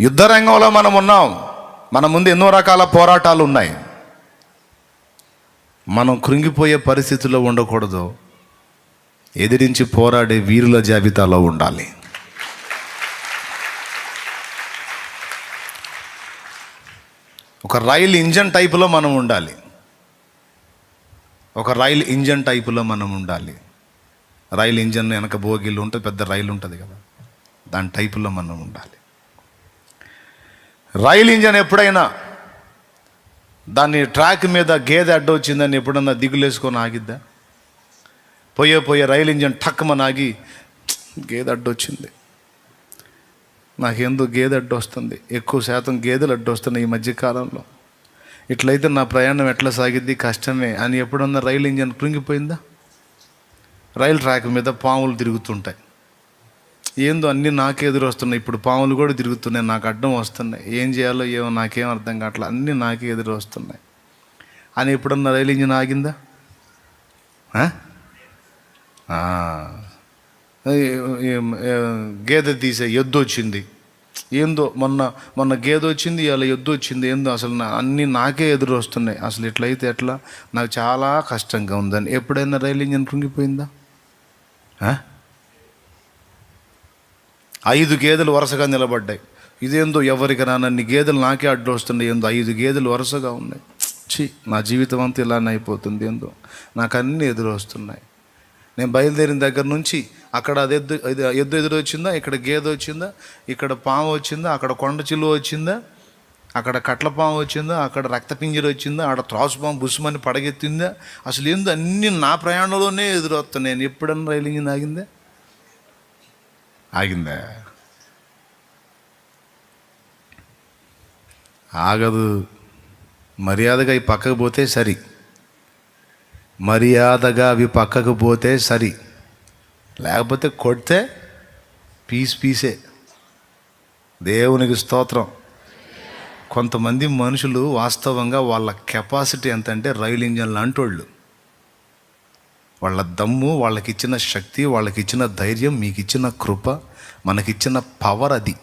యుద్ధ రంగంలో మనం ఉన్నాం. మన ముందు ఎన్నో రకాల పోరాటాలు ఉన్నాయి. మనం కృంగిపోయే పరిస్థితుల్లో ఉండకూడదు. ఎదిరించి పోరాడే వీరుల జాబితాలో ఉండాలి. ఒక రైలు ఇంజన్ టైపులో మనం ఉండాలి. ఒక రైలు ఇంజన్ టైపులో మనం ఉండాలి. రైలు ఇంజన్ వెనక బోగిలు ఉంటుంది పెద్ద రైలు ఉంటుంది కదా. దాని టైపులో మనం ఉండాలి. రైలు ఇంజన్ ఎప్పుడైనా దాన్ని ట్రాక్ మీద గేదె అడ్డు వచ్చిందని ఎప్పుడన్నా దిగులేసుకొని ఆగిద్దా? పోయే పోయే రైలు ఇంజన్ టక్కుమని ఆగి గేదె అడ్డు వచ్చింది. నాకెందుకు గేదె అడ్డు వస్తుంది? ఎక్కువ శాతం గేదెలు అడ్డు వస్తున్నాయి ఈ మధ్యకాలంలో ఇట్లయితే నా ప్రయాణం ఎట్లా సాగిద్ది? కష్టమే. అని ఎప్పుడన్నా రైలు ఇంజన్ కృంగిపోయిందా? రైలు ట్రాక్ మీద పాములు తిరుగుతుంటాయి. ఏందో అన్నీ నాకే ఎదురు వస్తున్నాయి ఇప్పుడు పాములు కూడా తిరుగుతున్నాయి. నాకు అడ్డం వస్తున్నాయి. ఏం చేయాలో ఏమో నాకేం అర్థం కావట్లే. అన్నీ నాకే ఎదురు వస్తున్నాయి అని ఎప్పుడన్నా రైలు ఇంజిన్ ఆగిందా గేదె తీసే ఎద్దు వచ్చింది. ఏందో మొన్న మొన్న గేదె వచ్చింది ఇలా ఎద్దు వచ్చింది. ఏందో అసలు నా అన్నీ నాకే ఎదురు వస్తున్నాయి అసలు ఇట్లయితే ఎట్లా? నాకు చాలా కష్టంగా ఉందని. ఎప్పుడైనా రైలు ఇంజిన్ కృంగిపోయిందా? ఆ? ఐదు గేదెలు వరుసగా నిలబడ్డాయి. ఇదేందో ఎవరికి రానన్ని గేదెలు నాకే అడ్డు వస్తున్నాయి ఏందో ఐదు గేదెలు వరుసగా ఉన్నాయి. ఛీ నా జీవితం అంతా ఇలానే అయిపోతుంది ఏందో. నాకు అన్నీ ఎదురు వస్తున్నాయి. నేను బయలుదేరిన దగ్గర నుంచి అక్కడ అది ఎద్దు ఎద్దు ఎదురు వచ్చిందా ఇక్కడ గేదె వచ్చిందా ఇక్కడ పాము వచ్చిందా అక్కడ కొండ చిలువ వచ్చిందా అక్కడ కట్ల పాము వచ్చిందా అక్కడ రక్తపింజర వచ్చిందా అక్కడ త్రాసు పాము బుస్మని పడగెత్తిందా అసలు ఏందో అన్నీ నా ప్రయాణంలోనే ఎదురు నేను ఎప్పుడన్నా రైలింగ్ ఇంజిన్ ఆగిందా ఆగిందా? ఆగదు. మర్యాదగా అవి పక్కకు పోతే సరి. మర్యాదగా అవి పక్కకు పోతే సరి. లేకపోతే కొడితే పీస్ పీసే. దేవునికి స్తోత్రం. కొంతమంది మనుషులు వాస్తవంగా వాళ్ళ కెపాసిటీ ఎంత అంటే రైలు ఇంజన్లు అంటోళ్ళు. వాళ్ళ దమ్ము వాళ్ళకి ఇచ్చిన శక్తి వాళ్ళకిచ్చిన ధైర్యం మీకు ఇచ్చిన కృప మనకిచ్చిన పవర్ అది.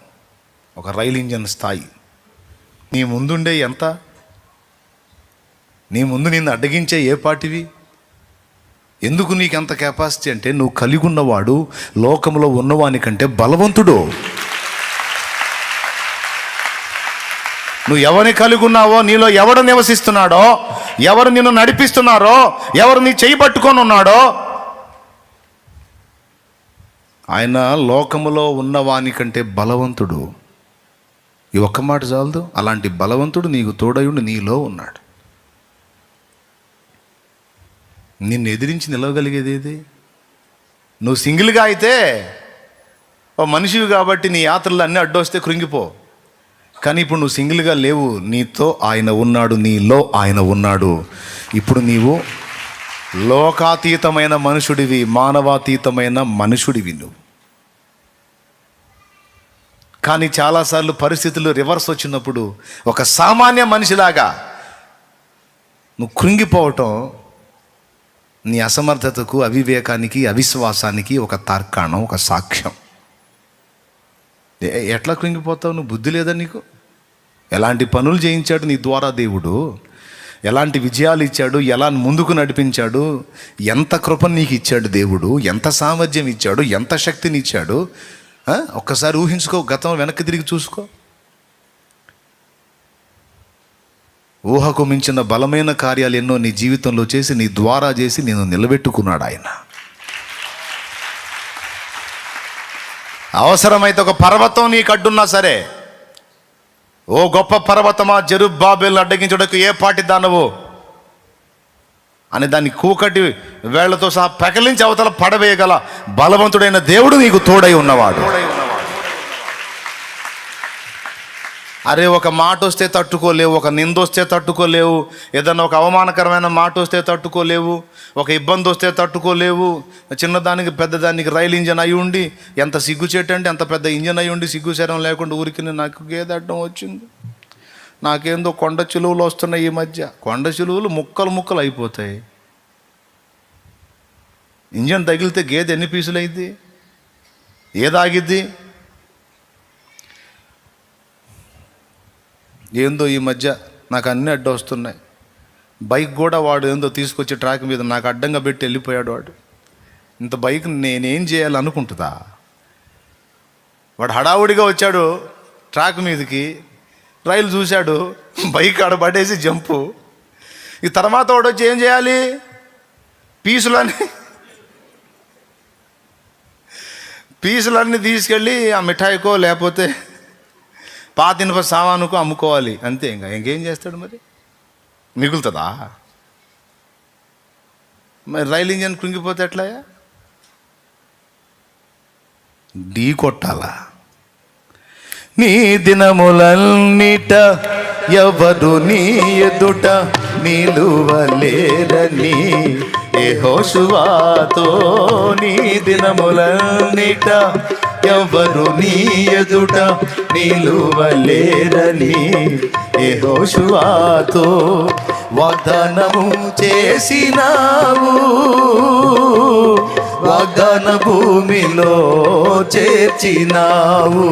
ఒక రైలు ఇంజన్ స్థాయి. నీ ముందుండే ఎంత? నీ ముందు నిన్ను అడ్డగించే ఏ పాటివి ఎందుకు నీకు ఎంత కెపాసిటీ అంటే నువ్వు కలిగి ఉన్నవాడు లోకంలో ఉన్నవాని కంటే బలవంతుడు. నువ్వు ఎవరిని కలిగి ఉన్నావో నీలో ఎవడు నివసిస్తున్నాడో ఎవరు నిన్ను నడిపిస్తున్నారో ఎవరు నీ చేయి పట్టుకొని ఉన్నాడో ఆయన లోకములో ఉన్నవాని కంటే బలవంతుడు. ఈ ఒక్క మాట చాలదు. అలాంటి బలవంతుడు నీకు తోడయుండి నీలో ఉన్నాడు. నిన్ను ఎదిరించి నిలవగలిగేది ఏది? నువ్వు సింగిల్గా అయితే ఓ మనిషివి కాబట్టి నీ యాత్రలు అన్నీ అడ్డొస్తే కృంగిపో. కానీ ఇప్పుడు నువ్వు సింగిల్గా లేవు. నీతో ఆయన ఉన్నాడు. నీలో ఆయన ఉన్నాడు. ఇప్పుడు నీవు లోకాతీతమైన మనుషుడివి. మానవాతీతమైన మనుషుడివి నువ్వు. కానీ చాలాసార్లు పరిస్థితులు రివర్స్ వచ్చినప్పుడు ఒక సామాన్య మనిషిలాగా నువ్వు కృంగిపోవటం నీ అసమర్థతకు అవివేకానికి అవిశ్వాసానికి ఒక తార్కాణం ఒక సాక్ష్యం. ఎట్లా కృంగిపోతావు? నువ్వు బుద్ధి లేదా నీకు? ఎలాంటి పనులు చేయించాడు నీ ద్వారా దేవుడు? ఎలాంటి విజయాలు ఇచ్చాడు? ఎలా ముందుకు నడిపించాడు? ఎంత కృప నీకు ఇచ్చాడు దేవుడు? ఎంత సామర్థ్యం ఇచ్చాడు? ఎంత శక్తిని ఇచ్చాడు? ఒక్కసారి ఊహించుకో గతం వెనక్కి తిరిగి చూసుకో. ఊహకు మించిన బలమైన కార్యాలు ఎన్నో నీ జీవితంలో చేసి నీ ద్వారా చేసి నేను నిలబెట్టుకున్నాడు ఆయన. అవసరమైతే ఒక పర్వతం నీకు అడ్డున్నా సరే ఓ గొప్ప పర్వతమా జరుబాబేలు అడ్డగించడానికి ఏ పాటి దానవు? అని దాన్ని కూకటి వేళ్ళతో సహా పెకలించి అవతల పడవేయగల బలవంతుడైన దేవుడు నీకు తోడై ఉన్నవాడు. అరే ఒక మాట వస్తే తట్టుకోలేవు ఒక నింద వస్తే తట్టుకోలేవు ఏదన్నా ఒక అవమానకరమైన మాట వస్తే తట్టుకోలేవు ఒక ఇబ్బంది వస్తే తట్టుకోలేవు చిన్నదానికి పెద్దదానికి రైలు ఇంజన్ అయి ఉండి ఎంత సిగ్గుచేటు అంటే పెద్ద ఇంజన్ అయి ఉండి సిగ్గుచేరం లేకుండా ఊరికి నాకు గేదె అడ్డం వచ్చింది. నాకేందో కొండ చిలువలు వస్తున్నాయి ఈ మధ్య. కొండ చిలువలు ముక్కలు ముక్కలు అయిపోతాయి. ఇంజన్ తగిలితే గేదె ఎన్ని పీసులు అయింది ఏదాగిద్ది ఏందో ఈ మధ్య నాకు అన్నీ అడ్డు వస్తున్నాయి. బైక్ కూడా వాడు ఏందో తీసుకొచ్చి ట్రాక్ మీద నాకు అడ్డంగా పెట్టి వెళ్ళిపోయాడు వాడు. ఇంత బైక్ నేనేం చేయాలి అనుకుంటుందా వాడు హడావుడిగా వచ్చాడు ట్రాక్ మీదకి రైలు చూశాడు బైక్ ఆడ పడేసి జంపు. ఈ తర్వాత వాడు వచ్చి ఏం చేయాలి? పీసులని పీసులన్నీ తీసుకెళ్ళి ఆ మిఠాయికో లేకపోతే పాతినప సామానుకు అమ్ముకోవాలి. అంతే ఇంకా. ఇంకేం చేస్తాడు మరి? మిగులుతుందా? మరి రైలు ఇంజన్ కృంగిపోతే ఎట్లాయా ఢీ కొట్టాలా? నీ దినములన్నిట ఎవరు నీ ఎదుట నిలువలేరని ఏ హోషువాతో నీ దినములన్నిట ఎవరు నీ ఎదుట నిలువలేరని ఏ వాగ్దానము చేసినావు. వాగ్దాన భూమిలో చేర్చినావు.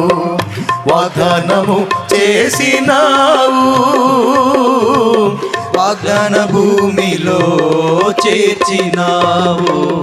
వాగ్దానము చేసినావు. వాగ్దాన భూమిలో చేర్చినావు.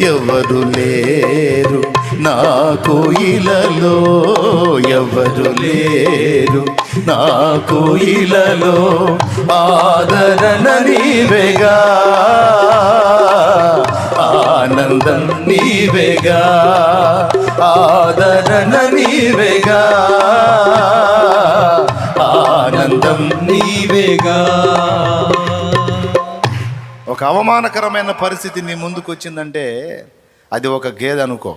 ఎవరు లేరు? నా కోయిలలో ఎవరు లేరు? నా కోయిలలో ఆదరణ నీవేగా? ఆనందం నీవేగా? ఆదరణ నీవేగా? ఆనందం నీవేగా? ఒక అవమానకరమైన పరిస్థితి నీ ముందుకు వచ్చిందంటే అది ఒక గేదె అనుకో.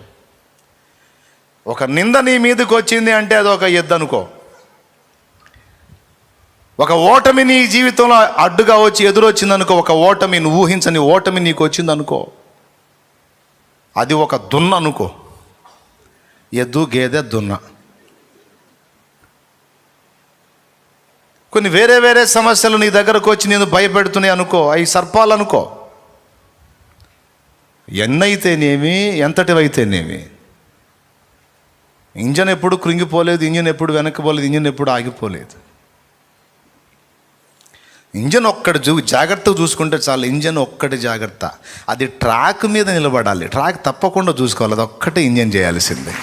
ఒక నింద నీ మీదకి వచ్చింది అంటే అది ఒక ఎద్దు అనుకో. ఒక ఓటమి నీ జీవితంలో అడ్డుగా వచ్చి ఎదురొచ్చిందనుకో ఒక ఓటమి నువ్వు ఊహించని ఓటమి నీకు వచ్చిందనుకో అది ఒక దున్న అనుకో. ఎద్దు గేదె దున్న. కొన్ని వేరే వేరే సమస్యలు నీ దగ్గరకు వచ్చి నేను భయపెడుతున్నాయి అనుకో అవి సర్పాలు అనుకో. ఎన్నైతేనేమి ఎంతటివైతేనేమి. ఇంజన్ ఎప్పుడు కృంగిపోలేదు ఇంజన్ ఎప్పుడు వెనక్కిపోలేదు ఇంజన్ ఎప్పుడు ఆగిపోలేదు. ఇంజన్ ఒక్కటి చూ జాగ్రత్తగా చూసుకుంటే చాలు ఇంజన్ ఒక్కటి జాగ్రత్త. అది ట్రాక్ మీద నిలబడాలి. ట్రాక్ తప్పకుండా చూసుకోవాలి అది ఒక్కటే ఇంజన్ చేయాల్సిందే.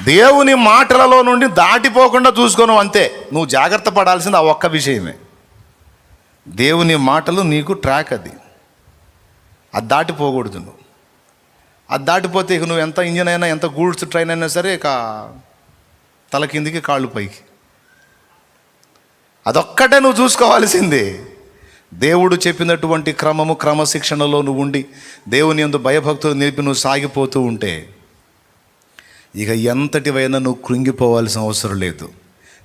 దేవుని మాటలలో నుండి దాటిపోకుండా చూసుకోను అంతే. నువ్వు జాగ్రత్త పడాల్సింది ఆ ఒక్క విషయమే. దేవుని మాటలు నీకు ట్రాక్ అది. అది దాటిపోకూడదు నువ్వు. అది దాటిపోతే ఇక నువ్వు ఎంత ఇంజన్ అయినా ఎంత గూడ్స్ ట్రైన్ అయినా సరే ఇక తల కిందికి కాళ్ళు పైకి. అదొక్కటే నువ్వు చూసుకోవాల్సిందే. దేవుడు చెప్పినటువంటి క్రమము క్రమశిక్షణలో నువ్వు ఉండి దేవుని ఎందు భయభక్తులు నిలిపి నువ్వు సాగిపోతూ ఉంటే ఇక ఎంతటివైనా నువ్వు కృంగిపోవాల్సిన అవసరం లేదు.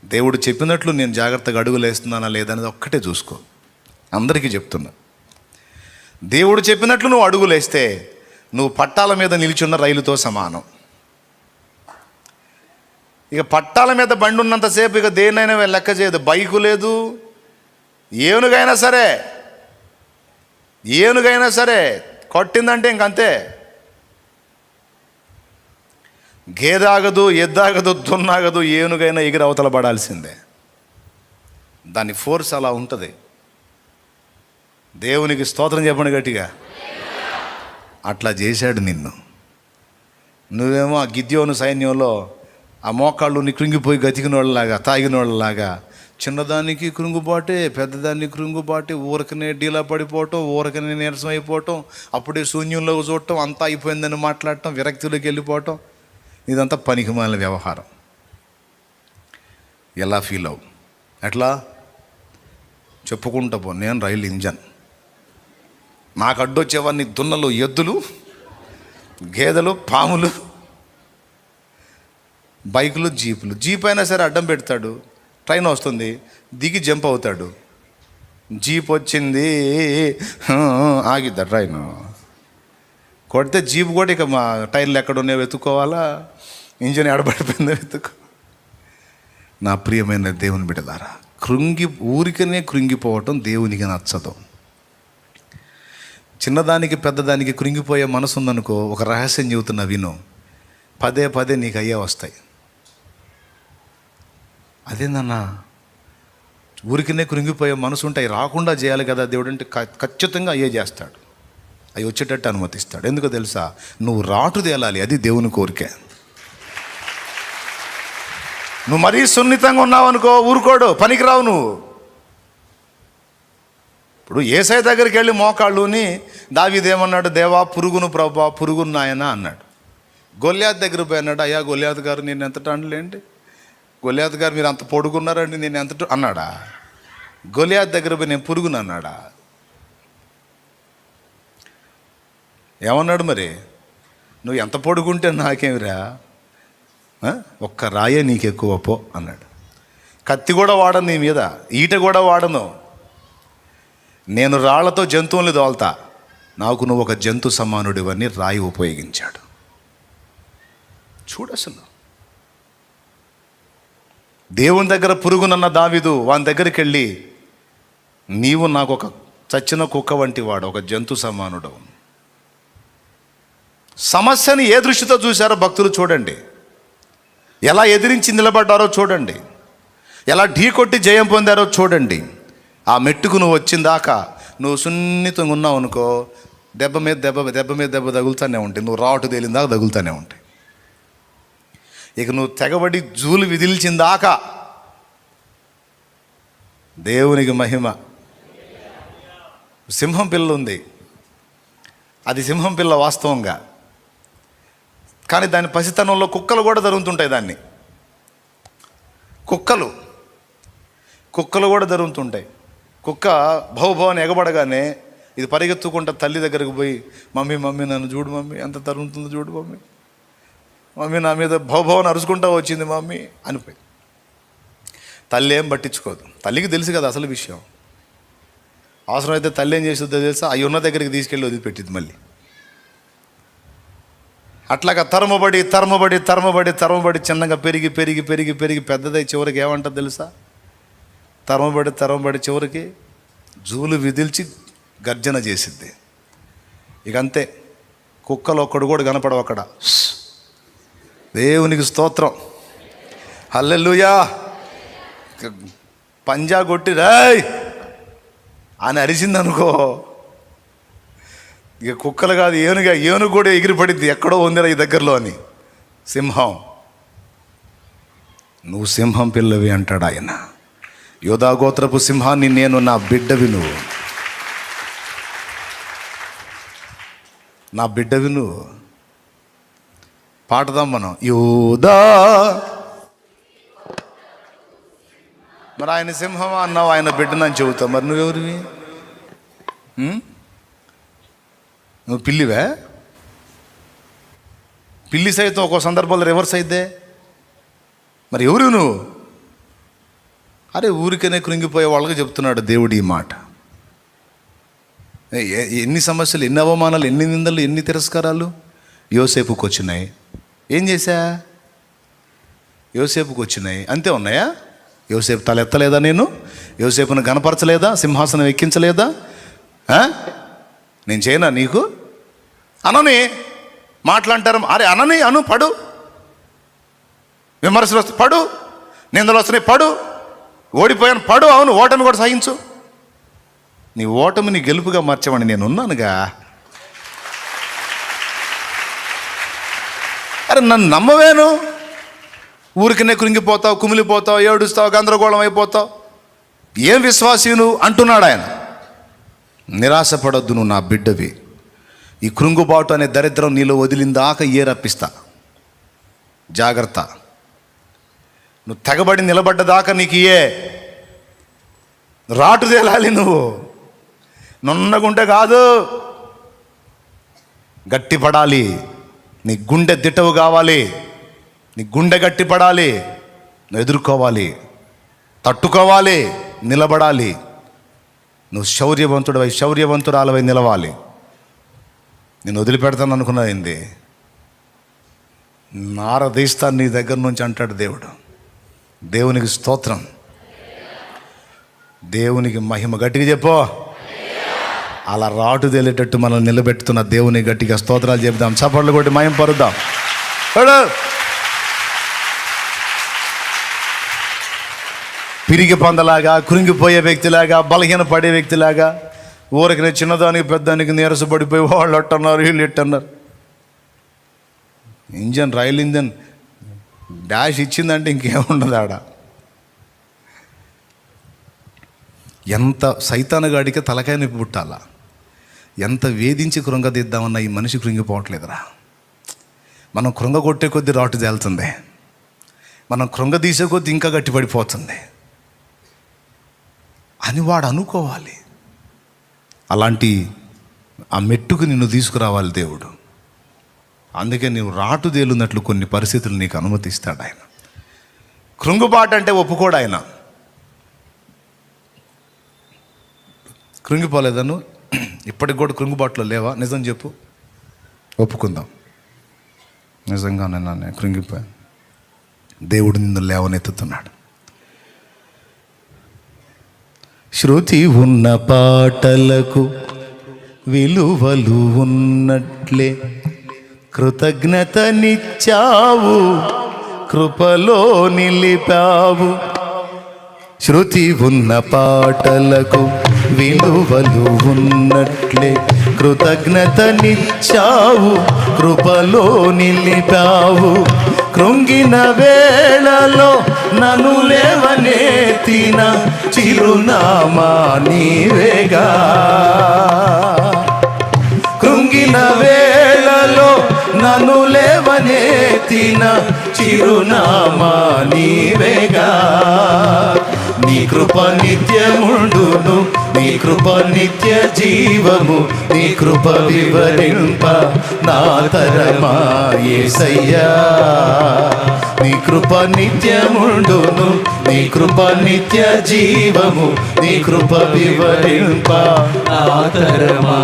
దేవుడు చెప్పినట్లు నేను జాగ్రత్తగా అడుగులేస్తున్నానా లేదనేది ఒక్కటే చూసుకో. అందరికీ చెప్తున్నా. దేవుడు చెప్పినట్లు నువ్వు అడుగులేస్తే నువ్వు పట్టాల మీద నిలిచున్న రైలుతో సమానం. ఇక పట్టాల మీద బండి ఉన్నంతసేపు ఇక దేనైనా లెక్క చేయదు. బైకు లేదు ఏనుగైనా సరే ఏనుగైనా సరే కొట్టిందంటే ఇంకంతే. గేదాగదు ఎద్దాగదు దున్నాగదు ఏనుగైనా ఎగిరి అవతల పడాల్సిందే. దాని ఫోర్స్ అలా ఉంటుంది. దేవునికి స్తోత్రం చెప్పండి గట్టిగా. అట్లా చేశాడు నిన్ను. నువ్వేమో ఆ గిద్యోను సైన్యంలో ఆ మోకాళ్ళు నీ కృంగిపోయి గతికిన వాళ్ళలాగా తాగిన వాళ్ళలాగా చిన్నదానికి కృంగుబాటే పెద్దదానికి కృంగుబాటే ఊరకనే డీలా పడిపోవటం ఊరకనే నీరసం అయిపోవటం అప్పుడే శూన్యంలో చూడటం అంతా అయిపోయిందని మాట్లాడటం విరక్తిలోకి వెళ్ళిపోవటం ఇదంతా పనికిమాలిన వ్యవహారం. ఎలా ఫీల్ అవు? ఎట్లా? చెప్పుకుంటా పో నేను రైలు ఇంజన్. నాకు అడ్డొచ్చేవన్నీ దున్నలు ఎద్దులు గేదెలు పాములు బైకులు జీపులు. జీప్ అయినా సరే అడ్డం పెడతాడు. ట్రైన్ వస్తుంది దిగి జంప్ అవుతాడు. జీప్ వచ్చింది ఆగిద్దా ట్రైన్? కొడితే జీప్ కూడా ఇక మా టైర్లు ఎక్కడ ఉన్నాయో వెతుక్కోవాలా? ఇంజన్ ఎడబడిపోయిందో వెతుకు నా ప్రియమైన దేవుని బిడ్డలారా కృంగి ఊరికనే కృంగిపోవటం దేవునికి నచ్చదు. చిన్నదానికి పెద్దదానికి కృంగిపోయే మనసు ఉందనుకో ఒక రహస్యం చెబుతున్నా విను. పదే పదే నీకు అయ్యే వస్తాయి. అదేందన్నా? ఊరికనే కృంగిపోయే మనసు ఉంటాయి రాకుండా చేయాలి కదా దేవుడు అంటే ఖచ్చితంగా అయ్యే చేస్తాడు. అవి వచ్చేటట్టు అనుమతిస్తాడు. ఎందుకో తెలుసా? నువ్వు రాటు తేలాలి అది దేవుని కోరికే. నువ్వు మరీ సున్నితంగా ఉన్నావు అనుకో ఊరుకోడు పనికిరావు నువ్వు. ఇప్పుడు ఏసై దగ్గరికి వెళ్ళి మోకాళ్ళుని దావిదేమన్నాడు? దేవా పురుగును ప్రభా పురుగును నాయన అన్నాడు. గొల్యాత్ దగ్గర పోయి అన్నాడు అయ్యా గొల్యాత్ గారు నేను ఎంత టన్నులేంటి గొల్యాత్ గారు మీరు అంత పొడుగున్నారండి నేను ఎంత అన్నాడా. గొలియాత్ దగ్గర పోయి నేను పురుగును అన్నాడా. ఏమన్నాడు మరి? నువ్వు ఎంత పొడుగుంటే నాకేమిరా? ఒక్క రాయే నీకు ఎక్కువ పో అన్నాడు. కత్తి కూడా వాడను నీ మీద ఈట కూడా వాడను. నేను రాళ్ళతో జంతువుల్ని దోల్తా నాకు నువ్వు ఒక జంతు సమానుడివని రాయి ఉపయోగించాడు. చూడసలు దేవుని దగ్గర పురుగునన్న దావిదు వాని దగ్గరికి వెళ్ళి నీవు నాకు ఒక చచ్చిన కుక్క వంటి వాడు ఒక జంతు సమానుడు సమస్యని ఏ దృష్టితో చూశారో భక్తులు చూడండి. ఎలా ఎదిరించి నిలబడ్డారో చూడండి. ఎలా ఢీ కొట్టి జయం పొందారో చూడండి. ఆ మెట్టుకు నువ్వు వచ్చిన దాకా నువ్వు సున్నితంగా ఉన్నావు అనుకో దెబ్బ మీద దెబ్బ దెబ్బ మీద దెబ్బ తగులుతూనే ఉంటాయి. నువ్వు రావటు తేలిన దాకా తగులుతూనే ఉంటాయి. ఇక నువ్వు తెగబడి జూలు విదిల్చిన దాకా దేవునికి మహిమ. సింహం పిల్ల ఉంది. అది సింహం పిల్ల వాస్తవంగా. కానీ దాని పసితనంలో కుక్కలు కూడా జరుగుతుంటాయి దాన్ని. కుక్కలు. కుక్కలు కూడా జరుగుతుంటాయి. కుక్క భవభవని ఎగబడగానే ఇది పరిగెత్తుకుంటా తల్లి దగ్గరకు పోయి మమ్మీ మమ్మీ నన్ను చూడు మమ్మీ ఎంత తరుగుతుందో చూడు మమ్మీ. మమ్మీ నా మీద భవభవన్ అరుచుకుంటా వచ్చింది మమ్మీ అనిపోయి. తల్లి ఏం పట్టించుకోదు. తల్లికి తెలుసు కదా అసలు విషయం. అవసరమైతే తల్లి ఏం చేస్తుందో తెలుసా? అవి ఉన్న దగ్గరికి తీసుకెళ్ళి వదిలిపెట్టింది మళ్ళీ. అట్లాగా తరమబడి తరమబడి తరమబడి తరమబడి చిన్నగా పెరిగి పెరిగి పెరిగి పెరిగి పెద్దదై చివరికి ఏమంటుంది తెలుసా? తరమబడి తరమబడి చివరికి జూలు విదిల్చి గర్జన చేసిద్ది. ఇక అంతే. కుక్కలు ఒక్కడు కూడా కనపడవు అక్కడ. దేవునికి స్తోత్రం. హల్లెల్లుయా పంజా కొట్టి రాయ్! అని అరిచిందనుకో అనుకో ఇక కుక్కలు కాదు ఏనుగా ఏనుగు కూడా ఎగిరిపడింది. ఎక్కడో ఉందిరా ఈ దగ్గరలో అని. సింహం. నువ్వు సింహం పిల్లవి అంటాడు ఆయన. యోధాగోత్రపు సింహాన్ని నేను నా బిడ్డవి నువ్వు. నా బిడ్డవి నువ్వు. పాడదాం మనం. యోదా మరి ఆయన సింహమా అన్నావు? ఆయన బిడ్డనని చెబుతావు. మరి నువ్వెవరివి? ఉం? నువ్వు పిల్లివే? పిల్లి సైతం ఒక్కో సందర్భంలో రివర్స్ అయితే మరి ఎవరు నువ్వు? అరే ఊరికనే కృంగిపోయే వాళ్ళకి చెప్తున్నాడు దేవుడు ఈ మాట. ఎన్ని సమస్యలు ఎన్ని అవమానాలు ఎన్ని నిందలు ఎన్ని తిరస్కారాలు యోసేపుకి వచ్చినాయి? ఏం చేశా? యోసేపుకి వచ్చినాయి. అంతే ఉన్నాయా? యోసేపు తల ఎత్తలేదా నేను? యోసేపును గనపరచలేదా? సింహాసనం ఎక్కించలేదా? నేను చేయనా నీకు? అనని మాట్లాంటారు అరే అనని అను పడు. విమర్శలు వస్తే పడు నిందలు వస్తున్నాయి పడు. ఓడిపోయాను పడు అవును ఓటమి కూడా సహించు. నీ ఓటమిని గెలుపుగా మార్చమని నేను ఉన్నానుగా అరే నన్ను నమ్మవేను. ఊరికనే కృంగిపోతావు కుమిలిపోతావు ఏడుస్తావు గందరగోళం అయిపోతావు. ఏం విశ్వాసీ నువ్వు అంటున్నాడు ఆయన నిరాశపడొద్దు నువ్వు నా బిడ్డవి. ఈ కృంగుబాటు అనే దరిద్రం నీలో వదిలిందాక ఏ రప్పిస్తా? జాగ్రత్త. నువ్వు తెగబడి నిలబడ్డదాకా నీకు ఏ? రాటు తేలాలి నువ్వు. నున్నగుంటే కాదు. గట్టిపడాలి. నీ గుండె దిట్టవు కావాలి. నీ గుండె గట్టిపడాలి. నువ్వు ఎదుర్కోవాలి. తట్టుకోవాలి. నిలబడాలి. నువ్వు శౌర్యవంతుడవై శౌర్యవంతురాలవై నిలవాలి. నేను వదిలిపెడతాను అనుకున్నది నారదీస్తాను నీ దగ్గర నుంచి అంటాడు దేవుడు. దేవునికి స్తోత్రం. దేవునికి మహిమ గట్టిగా చెప్పో. అలా రాటు తేలేటట్టు మనల్ని నిలబెట్టుతున్న దేవుని గట్టిగా స్తోత్రాలు చెప్దాం చప్పట్లు కొట్టి మయం పరుద్దాం. పిరిగి పొందలాగా కృంగిపోయే వ్యక్తిలాగా బలహీన పడే వ్యక్తిలాగా ఊరికి చిన్నదానికి పెద్దానికి నీరసపడిపోయి వాళ్ళు అట్టన్నారు వీళ్ళు ఎట్టన్నారు ఇంజన్ రైల్ ఇంజన్ డాష్ ఇచ్చిందంటే ఇంకేముండదు ఆడ. ఎంత సైతానగాడికి తలకాయ నొప్పి పుట్టాలా? ఎంత వేధించి కృంగదిద్దామన్న ఈ మనిషి కృంగిపోవట్లేదురా. మనం కృంగ కొట్టే కొద్దీ రాటు తేలుతుంది. మనం కృంగ తీసే ఇంకా గట్టిపడిపోతుంది. అని వాడు అనుకోవాలి. అలాంటి ఆ మెట్టుకు నిన్ను తీసుకురావాలి దేవుడు. అందుకే నువ్వు రాటు తేలున్నట్లు కొన్ని పరిస్థితులు నీకు అనుమతిస్తాడు ఆయన. కృంగుబాటు అంటే ఒప్పుకోడు ఆయన. కృంగిపోలేదను ఇప్పటికి కూడా కృంగుబాటులో లేవా? నిజం చెప్పు. ఒప్పుకుందాం. నిజంగా నన్ను కృంగిపోయాను. దేవుడు నిన్ను లేవనెత్తుతున్నాడు. శృతి ఉన్న పాటలకు విలువలు ఉన్నట్లే. కృతజ్ఞతనిచ్చావు కృపలో నిలిపావు. శృతి ఉన్న పాటలకు విలువలు ఉన్నట్లే. కృతజ్ఞతనిచ్చావు కృపలో నిలిపావు. కృంగిన వేళలో నన్ను లేవనెత్తిన చిరునామా నీవేగా. కృంగిన వేళలో నన్ను లేవనెత్తిన చిరునామా నీవేగా. నీ కృప నిత్యముండును నీ కృప నిత్య జీవము నీ కృప వివరింప నా తరమా యేసయ్యా నీ కృప నిత్యముండును నీ కృప నిత్య జీవము నీ కృప వివరింప నా ఆతరమా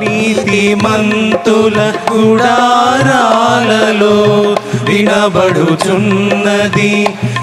నీతి మంతుల గుడారాలలో వినబడుచున్నది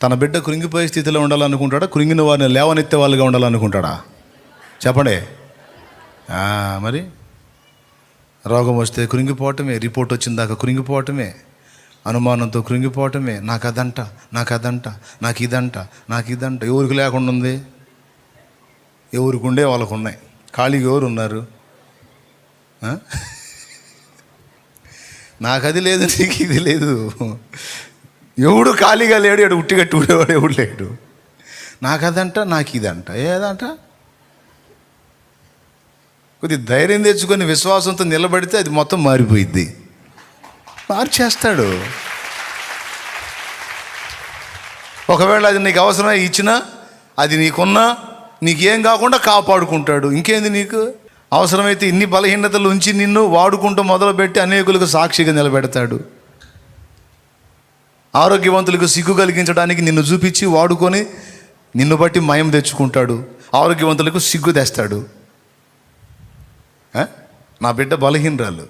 తన బిడ్డ కృంగిపోయే స్థితిలో ఉండాలనుకుంటాడా? కృంగిన వారిని లేవనెత్తే వాళ్ళుగా ఉండాలనుకుంటాడా? చెప్పండి. మరి? రోగం వస్తే కృంగిపోవటమే రిపోర్ట్ వచ్చిన దాకా కృంగిపోవటమే అనుమానంతో కృంగిపోవటమే. నాకు అదంట నాకు అదంట నాకు ఇదంట నాకు ఇదంట ఎవరికి లేకుండా ఉంది? ఎవరికి ఉండే వాళ్ళకు ఉన్నాయి ఖాళీగా ఎవరు ఉన్నారు నాకు అది లేదు నీకు ఇది లేదు. ఎవడు ఖాళీగా లేడు ఎడు ఉట్టిగట్టి ఉండేవాడు ఎవడు లేడు. నాకు అదంట నాకు ఇదంట ఏదంట? కొద్ది ధైర్యం తెచ్చుకొని విశ్వాసంతో నిలబడితే అది మొత్తం మారిపోయిద్ది. మార్చేస్తాడు. ఒకవేళ అది నీకు అవసరం ఇచ్చినా అది నీకున్నా నీకేం కాకుండా కాపాడుకుంటాడు. ఇంకేంది నీకు? అవసరమైతే ఇన్ని బలహీనతలు ఉంచి నిన్ను వాడుకుంటూ మొదలుపెట్టి అనేకులకు సాక్షిగా నిలబెడతాడు. ఆరోగ్యవంతులకు సిగ్గు కలిగించడానికి నిన్ను చూపించి వాడుకొని నిన్ను బట్టి మయం తెచ్చుకుంటాడు. ఆరోగ్యవంతులకు సిగ్గు తెస్తాడు. నా బిడ్డ బలహీనరాలు.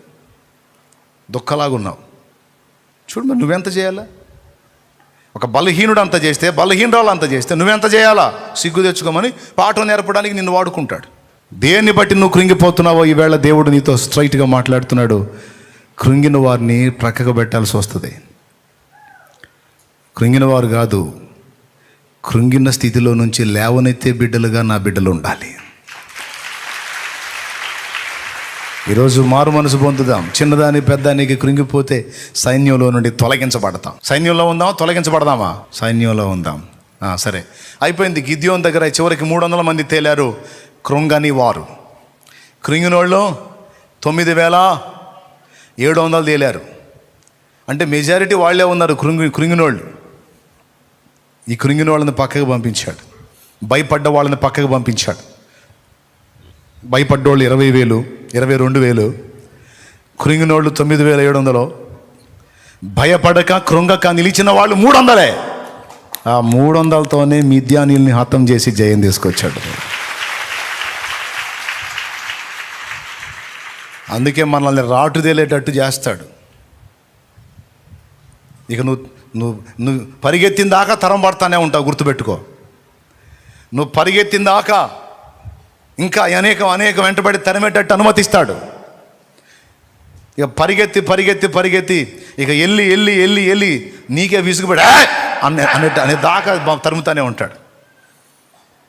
దుఃఖలాగున్నావు. చూడు మరి నువ్వెంత చేయాలా? ఒక బలహీనుడు అంత చేస్తే బలహీనరాలు అంత చేస్తే నువ్వెంత చేయాలా? సిగ్గు తెచ్చుకోమని పాఠం నేర్పడానికి నిన్ను వాడుకుంటాడు. దేన్ని బట్టి నువ్వు కృంగిపోతున్నావో ఈవేళ దేవుడు నీతో స్ట్రైట్గా మాట్లాడుతున్నాడు. కృంగిన వారిని ప్రక్కకు పెట్టాల్సి వస్తుంది. కృంగినవారు కాదు కృంగిన స్థితిలో నుంచి లేవనెత్తే బిడ్డలుగా నా బిడ్డలు ఉండాలి ఈరోజు మారు మనసు పొందుదాం. చిన్నదాని పెద్దానికి కృంగిపోతే సైన్యంలో నుండి తొలగించబడతాం. సైన్యంలో ఉందామా? తొలగించబడదామా? సైన్యంలో ఉందాం. సరే. అయిపోయింది. గిద్యోన్ దగ్గర చివరికి మూడు వందల మంది తేలారు కృంగని వారు కృంగినోళ్ళు తొమ్మిది వేల ఏడు వందలు తేలారు. అంటే మెజారిటీ వాళ్ళే ఉన్నారు కృంగి కృంగినోళ్ళు. ఈ కృంగిన వాళ్ళని పక్కకు పంపించాడు. భయపడ్డ వాళ్ళని పక్కకు పంపించాడు. భయపడ్డోళ్ళు ఇరవై వేలు ఇరవై రెండు వేలు కృంగినోళ్ళు తొమ్మిది వేల ఏడు వందలు. భయపడక కృంగక నిలిచిన వాళ్ళు మూడు వందలే. ఆ మూడు వందలతోనే మిద్యానీల్ని హతం చేసి జయం తీసుకొచ్చాడు. అందుకే మనల్ని రాటు తేలేటట్టు చేస్తాడు. ఇక నువ్వు నువ్వు నువ్వు పరిగెత్తిన దాకా తరం పడతానే ఉంటావు గుర్తుపెట్టుకో. నువ్వు పరిగెత్తిన దాకా ఇంకా అనేకం అనేకం వెంటబడి తరిమేటట్టు అనుమతిస్తాడు. ఇక పరిగెత్తి పరిగెత్తి పరిగెత్తి ఇక వెళ్ళి వెళ్ళి వెళ్ళి వెళ్ళి నీకే విసుగుపడి అనే అనే అనే దాకా తరుముతానే ఉంటాడు.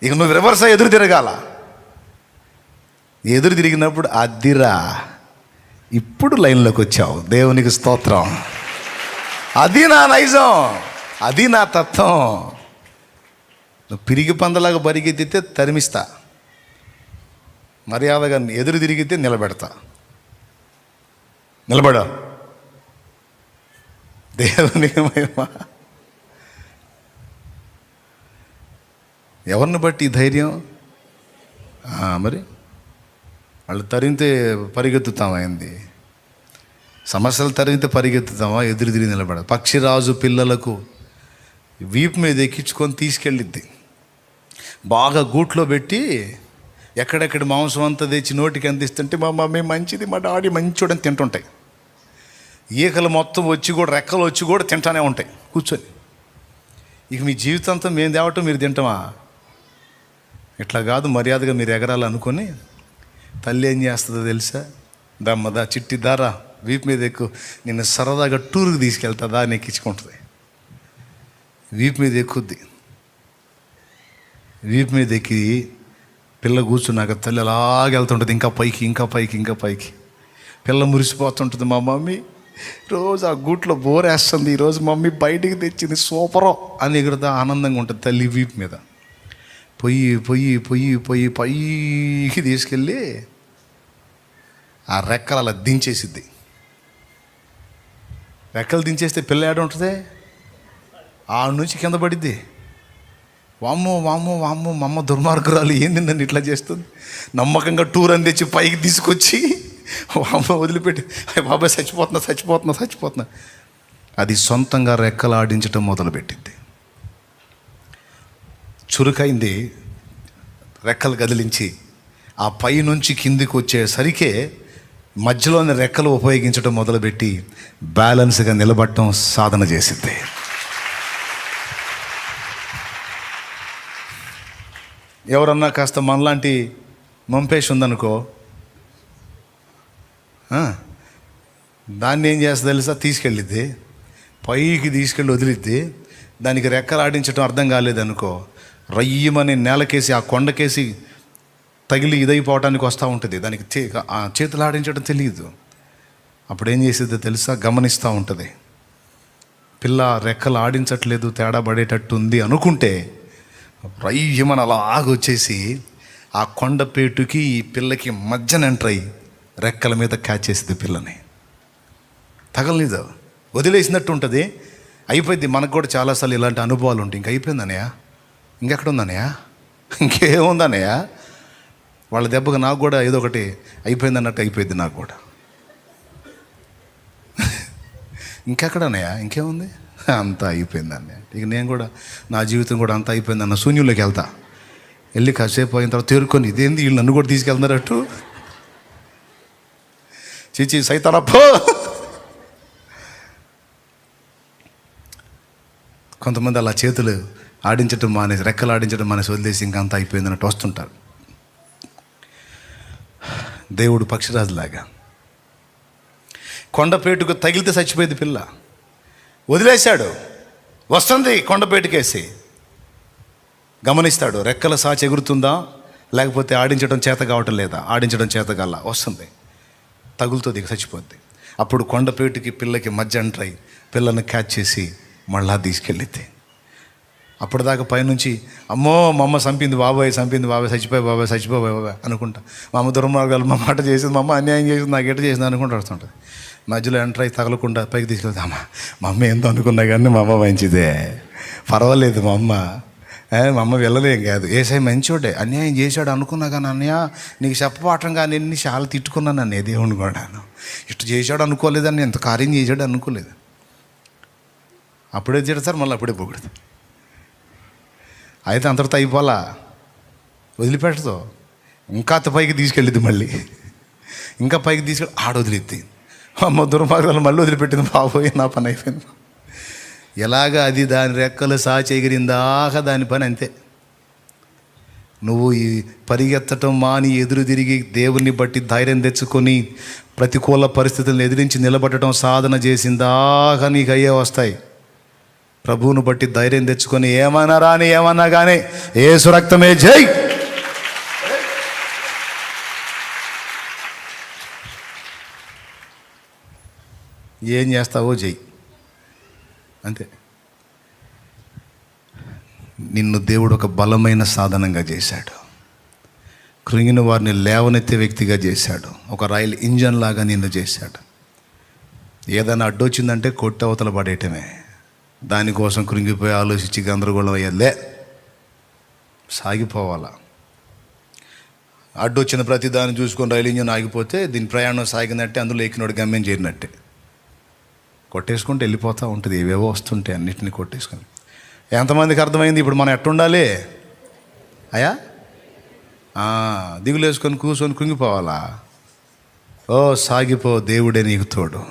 ఇక నువ్వు రివర్స్ ఎదురు తిరగాల. ఎదురు తిరిగినప్పుడు అద్దిరా ఇప్పుడు లైన్లోకి వచ్చావు. దేవునికి స్తోత్రం. అది నా నైజం. అది నా తత్వం. నువ్వు పిరిగి పందలాగా పరిగెత్తితే తరిమిస్తా. మర్యాదగా ఎదురు తిరిగితే నిలబెడతా. నిలబడ. దేవుని ఎవరిని బట్టి ధైర్యం? మరి? వాళ్ళు తరిగితే పరిగెత్తుతామైంది సమస్యలు తరిగితే పరిగెత్తుతామా? ఎదురు తిరిగి నిలబడ పక్షిరాజు పిల్లలకు వీపు మీద ఎక్కించుకొని తీసుకెళ్ళిద్ది. బాగా గూట్లో పెట్టి ఎక్కడెక్కడ మాంసం అంతా తెచ్చి నోటికి అందిస్తుంటే మా మమ్మీ మంచిది మా డాడీ మంచోడని తింటుంటాయి. ఈకలు మొత్తం వచ్చి కూడా రెక్కలు వచ్చి కూడా తింటానే ఉంటాయి. కూర్చొని. ఇక మీ జీవితాంతం మేము తేవటం మీరు తింటామా? ఇట్లా కాదు మర్యాదగా మీరు ఎగరాలనుకొని తల్లి ఏం చేస్తుందో తెలుసా? దమ్మదా చిట్టి దారా వీపు మీద ఎక్కు నిన్ను సరదాగా టూర్కి తీసుకెళ్తుందా నీకు ఎక్కించుకుంటుంది. వీపు మీద ఎక్కుద్ది. వీపు మీద ఎక్కి పిల్ల కూర్చున్నాక తల్లి అలాగెళ్తుంటుంది ఇంకా పైకి ఇంకా పైకి ఇంకా పైకి. పిల్ల మురిసిపోతుంటుంది మా మమ్మీ రోజు ఆ గూట్లో బోరేస్తుంది ఈరోజు మమ్మీ బయటికి తెచ్చింది సూపరో అని ఎగురుతా ఆనందంగా ఉంటుంది తల్లి వీపు మీద. పొయ్యి పొయ్యి పొయ్యి పొయ్యి పైకి తీసుకెళ్ళి ఆ రెక్కలు అలా దించేసిద్ది. రెక్కలు దించేస్తే పిల్ల ఏడ ఉంటుంది? ఆ నుంచి కింద పడిద్ది. వామ్మో వామ్మో వామ్మో మమ్మ దుర్మార్గురాలు ఏంది నన్ను ఇట్లా చేస్తుంది? నమ్మకంగా టూర్ అని తెచ్చి పైకి తీసుకొచ్చి వామ్మ వదిలిపెట్టి బాబాయ్ చచ్చిపోతున్నా చచ్చిపోతున్నా చచ్చిపోతున్నా. అది సొంతంగా రెక్కలు ఆడించటం మొదలుపెట్టింది చురుకైంది రెక్కలు కదిలించి ఆ పై నుంచి కిందికి వచ్చేసరికే మధ్యలోని రెక్కలు ఉపయోగించడం మొదలుపెట్టి బ్యాలెన్స్గా నిలబడటం సాధన చేసింది. ఎవరన్నా కాస్త మనలాంటి మంపేష్ ఉందనుకో దాన్ని ఏం చేస్తా తెలుసా? తీసుకెళ్ళిద్ది. పైకి తీసుకెళ్ళి వదిలిద్ది. దానికి రెక్కలు ఆడించడం అర్థం కాలేదనుకో రయ్యమని నేలకేసి ఆ కొండకేసి తగిలి ఇదైపోవటానికి వస్తూ ఉంటుంది. దానికి చే చేతులు ఆడించడం తెలియదు అప్పుడు ఏం చేసేదో తెలుసా? గమనిస్తూ ఉంటుంది. పిల్ల రెక్కలు ఆడించట్లేదు తేడా పడేటట్టు ఉంది అనుకుంటే రయ్యమని అలాగొచ్చేసి ఆ కొండపేటుకి ఈ పిల్లకి మధ్యన ఎంటర్ అయ్యి రెక్కల మీద క్యాచ్ చేసింది పిల్లని. తగలలేదు వదిలేసినట్టు ఉంటుంది అయిపోయింది మనకు కూడా చాలాసార్లు ఇలాంటి అనుభవాలు ఉంటాయి ఇంక అయిపోయిందనయా ఇంకెక్కడ ఉందనయా ఇంకేముందనయా వాళ్ళ దెబ్బకు నాకు కూడా ఏదో ఒకటి అయిపోయింది అన్నట్టు అయిపోయింది నాకు కూడా. ఇంకెక్కడనయ్యా ఇంకేముంది? అంతా అయిపోయింది అన్నయ్య. ఇక నేను కూడా నా జీవితం కూడా అంతా అయిపోయింది అన్న శూన్యంలోకి వెళ్తా. వెళ్ళి కాసేపు అయిన తర్వాత తేరుకొని ఇదేంది వీళ్ళు నన్ను కూడా తీసుకెళ్తున్నారట్టు? చీచి సైతానప్పో కొంతమంది అలా చేతులు ఆడించడం మానేసి రెక్కలు ఆడించడం మానేసి వదిలేసి ఇంకా అంతా అయిపోయింది అన్నట్టు వస్తుంటారు. దేవుడు పక్షిరాజులాగా. కొండపేటుకు తగిలితే చచ్చిపోయేది పిల్ల. వదిలేశాడు. వస్తుంది కొండపేటుకేసి. గమనిస్తాడు రెక్కల సాచి ఎగురుతుందా? లేకపోతే ఆడించడం చేత కావటం లేదా? ఆడించడం చేత గల వస్తుంది. తగులుతుంది ఇక చచ్చిపోద్ది. అప్పుడు కొండపేటుకి పిల్లకి మధ్య అంటరై పిల్లని క్యాచ్ చేసి మళ్ళా తీసుకెళ్ళితే అప్పటిదాకా పైనుంచి అమ్మో మా అమ్మ చంపింది బాబాయ్ చంపింది బాబాయ్ చచ్చిపోయి బాబాయ్ చచ్చిపోయి బాబాయ్ అనుకుంటా. మా అమ్మ దుర్మార్గాలు మా మాట చేసింది మా అమ్మ అన్యాయం చేసింది నాకు ఎట్ట చేసింది అనుకుంటూ వస్తుంటుంది. మధ్యలో ఎంటర్ అయి తగలకుండా పైకి తీసుకెళ్తా అమ్మ మా అమ్మ ఏందో అనుకున్నా కానీ మా అమ్మ మంచిదే. పర్వాలేదు మా అమ్మ. ఏ, మా అమ్మ వెళ్ళలేం కాదు. ఏసై మంచోడే అన్యాయం చేశాడు అనుకున్నా కానీ అన్నయ్య నీకు చెప్పపాఠం కానీ ఎన్ని చాలా తిట్టుకున్నాను అన్నయ్య దేవుని కూడా ఇటు చేశాడు అనుకోలేదని ఎంత కార్యం చేశాడు అనుకోలేదు. అప్పుడే తిడతారు మళ్ళీ అప్పుడే పొగుడుతారు. అయితే అంతటితో అయిపోలా వదిలిపెట్టదు. ఇంకా అంత పైకి తీసుకెళ్ళిద్ది మళ్ళీ. ఇంకా పైకి తీసుకెళ్ళి ఆడ వదిలిద్ది. అమ్మ దుర్మార్గాలు మళ్ళీ వదిలిపెట్టింది. బాబోయ్ నా పని అయిపోయింది. ఎలాగ అది దాని రెక్కలు సా ఎగిరిందాక దాని పని అంతే. నువ్వు ఈ పరిగెత్తటం మాని ఎదురు తిరిగి దేవుణ్ణి బట్టి ధైర్యం తెచ్చుకొని ప్రతికూల పరిస్థితులను ఎదిరించి నిలబడటం సాధన చేసిందాక నీకు అయ్యే వస్తాయి. ప్రభువును బట్టి ధైర్యం తెచ్చుకొని ఏమన్నా రాని ఏమన్నా కానీ ఏ సురక్తమే జై. ఏం చేస్తావో జై. అంతే. నిన్ను దేవుడు ఒక బలమైన సాధనంగా చేశాడు. కృంగిన వారిని లేవనెత్తే వ్యక్తిగా చేశాడు. ఒక రైలు ఇంజన్ లాగా నిన్ను చేశాడు. ఏదైనా అడ్డొచ్చిందంటే కొట్టి అవతల పడేయటమే. దానికోసం కృంగిపోయి ఆలోచించి గందరగోళం అయ్యలే. సాగిపోవాలా? అడ్డు వచ్చిన ప్రతి దాన్ని చూసుకొని రైలు ఇంజన్ ఆగిపోతే దీని ప్రయాణం సాగినట్టే అందులో ఎక్కినోడు గమ్యం చేరినట్టే. కొట్టేసుకుంటే వెళ్ళిపోతూ ఉంటుంది ఏవేవో వస్తుంటాయి అన్నిటిని కొట్టేసుకొని. ఎంతమందికి అర్థమైంది? ఇప్పుడు మనం ఎట్టుండాలి? అయా దిగులేసుకొని కూర్చొని కృంగిపోవాలా? ఓ సాగిపో దేవుడే నీకు తోడు.